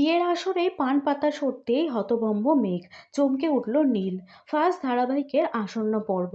বিয়ের আসরে পান পাতা সরতেই হতভম্ব মেঘ চমকে উঠল নীল ফার্স্ট ধারাবাহিকের আসন্ন পর্ব।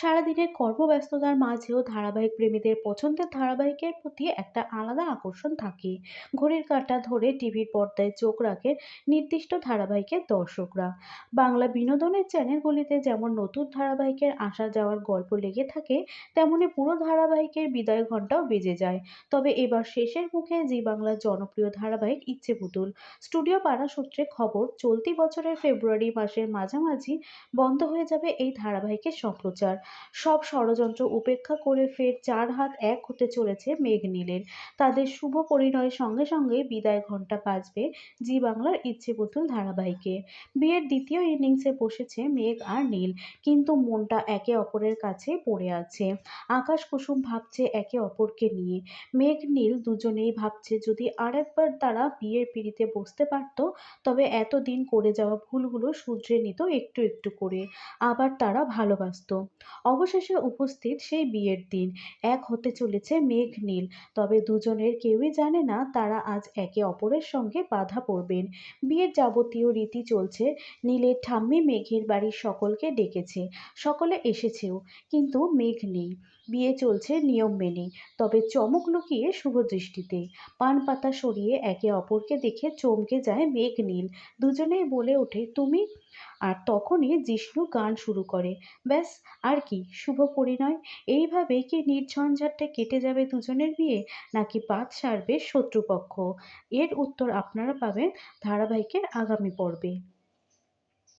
সারাদিনের কর্মব্যস্ততার মাঝেও ধারাবাহিক প্রেমীদের পছন্দের ধারাবাহিকের প্রতি একটা আলাদা আকর্ষণ থাকে। ঘড়ির কাঁটা ধরে টিভির পর্দায় চোখ রাখে নির্দিষ্ট ধারাবাহিকের দর্শকরা। বাংলা বিনোদনের চ্যানেলগুলিতে যেমন নতুন ধারাবাহিকের আসা যাওয়ার গল্প লেগে থাকে, তেমনি পুরো ধারাবাহিকের বিদায় ঘণ্টাও বেজে যায়। তবে এবার শেষের মুখে জি বাংলার জনপ্রিয় ধারাবাহিক ইচ্ছে পুতুল স্টুডিও পাড়া সূত্রে খবর, চলতি বছরের ফেব্রুয়ারি মাসের মাঝামাঝি বন্ধ হয়ে যাবে এই ধারাবাহিকের সম্প্রচার। সব ষড়যন্ত্র উপেক্ষা করে ফের চার হাত এক হতে চলেছে মেঘ নীলের তাদের শুভ পরিণয়ের সঙ্গে সঙ্গে বিদায় ঘণ্টা বাজবে জি বাংলার ইচ্ছে পুতুল ধারাবাহিকে। বিয়ের দ্বিতীয় ইনিংসে বসেছে মেঘ আর নীল, কিন্তু মনটা একে অপরের কাছে পড়ে আছে। আকাশ কুসুম ভাবছে একে অপরকে নিয়ে। মেঘ নীল দুজনেই ভাবছে যদি আরেকবার তারা বিয়ের পিঁড়িতে বসতে পারত, তবে এতদিন করে যাওয়া ভুলগুলো শুধরে নিত একটু একটু করে, আবার তারা ভালোবাসত। অবশেষে উপস্থিত সেই বিয়ের দিন। এক হতে চলেছে মেঘ নীল, তবে দুজনের কেউই জানে না তারা আজ একে অপরের সঙ্গে বাধা পড়বেন। বিয়ের যাবতীয় রীতি চলছে, নীলের ঠাম্মি মেঘের বাড়ির সকলকে ডেকেছে, সকলে এসেছেও, কিন্তু মেঘ নেই। বিয়ে চলছে নিয়ম মেনে তবে চমক লুকিয়ে শুভ দৃষ্টিতে। পান পাতা সরিয়ে একে অপরকে দেখে চমকে যায় মেঘ নীল দুজনেই বলে ওঠে, তুমি? আর তখনই জিষ্ণু গান শুরু করে, ব্যাস, আর কি, শুভ পরিণয়। এইভাবে কি নির্ঝঞ্ঝাটটা কেটে যাবে দুজনের বিয়ে? নাকি পাত সারবে শত্রুপক্ষ? এর উত্তর আপনারা পাবেন ধারাবাহিকের আগামী পর্বে।